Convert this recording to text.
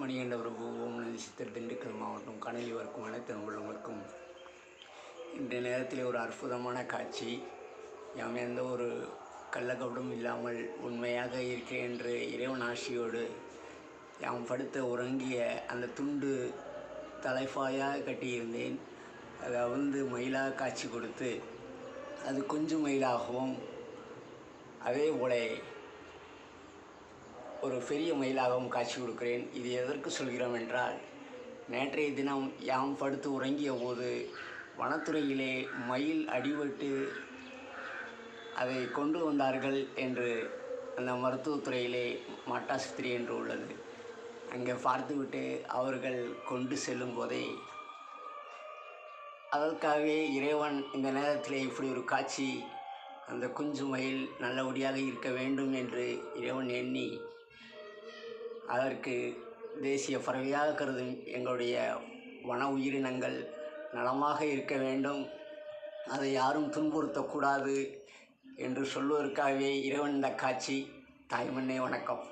மணிகண்ட பிரபு ஓம் நந்தி திண்டுக்கல் மாவட்டம் கணலி வர்க்கும் அனைத்து நண்பர்களுக்கும் இன்றைய நேரத்தில் ஒரு அற்புதமான காட்சி. யாம் எந்த ஒரு கள்ளக்கபடும் இல்லாமல் உண்மையாக இருக்கிறேன் என்று இறைவன் ஆசியோடு யாம் படுத்த உறங்கிய அந்த துண்டு தலைப்பாயாக கட்டியிருந்தேன். அதை வந்து மயிலாக காட்சி கொடுத்து அது கொஞ்சம் மயிலாகவும் அதே போல ஒரு பெரிய மயிலாகவும் காட்சி கொடுக்கிறேன். இது எதற்கு சொல்கிறோம் என்றால் நேற்றைய தினம் யாம் படுத்து உறங்கிய போது வனத்துறையிலே மயில் அடிபட்டு அதை கொண்டு வந்தார்கள் என்று அந்த மருத்துவத்துறையிலே மாட்டாஸ்திரி என்று உள்ளது. அங்கே பார்த்துவிட்டு அவர்கள் கொண்டு செல்லும் போதே அதற்காகவே இறைவன் இந்த நேரத்தில் இப்படி ஒரு காட்சி அந்த குஞ்சு மயில் நல்லபடியாக இருக்க வேண்டும் என்று இறைவன் எண்ணி அதற்கு தேசிய பறவையாக கருதும் எங்களுடைய வன உயிரினங்கள் நலமாக இருக்க வேண்டும். அதை யாரும் துன்புறுத்தக்கூடாது என்று சொல்வதற்காகவே இறைவன் இந்த காட்சி தாய்மண்ணே வணக்கம்.